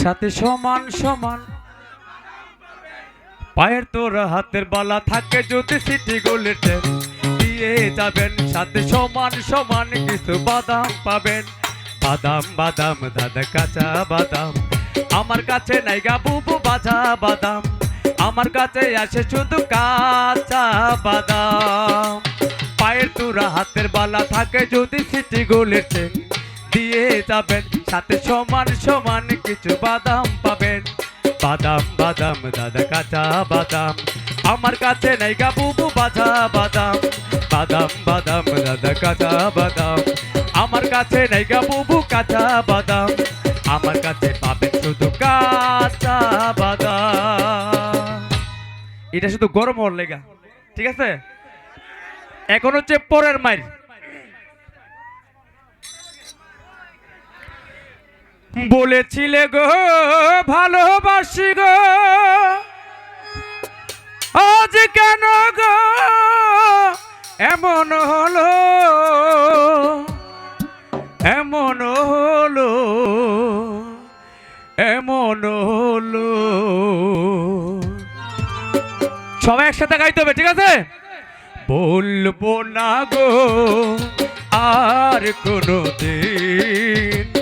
সাথে সমান সমান। পায়ের তোর হাতের বালা থাকে যদি সিটি চেন দিয়ে যাবেন, সাথে সমান সমান কিছু বাদাম পাবেন। বাদাম বাদাম, দাদা কাঁচা বাদাম। আমার কাছে নাই গা বুবু বাজা বাদাম। আমার কাছে আসে শুধু কাঁচা বাদাম। পায়ের তোরা হাতের বালা থাকে যদি সিটি চেন দিয়ে যাবেন সাথে সমান সমান কিছু বাদাম পাবেন। বাদাম বাদাম, দাদা কাঁচা বাদাম। আমার কাছে নাই গা বাজা বাদাম। বাদাম বাদাম, দাদা কাঁচা বাদাম। আমার কাছে নাই গা কাঁচা বাদাম। আমার কাছে পাবেন শুধু কাঁচা বাদাম। এটা শুধু গরম হওয়ার লেগা, ঠিক আছে? এখন হচ্ছে পরের মাইল। বলেছিলে গো, ভালোবাসি গো। আজ কেন গো? এমন হলো এমন হলো এমন হলো। সবাই একসাথে গাইতে হবে, ঠিক আছে? বলব না গো, আর কোনো দিন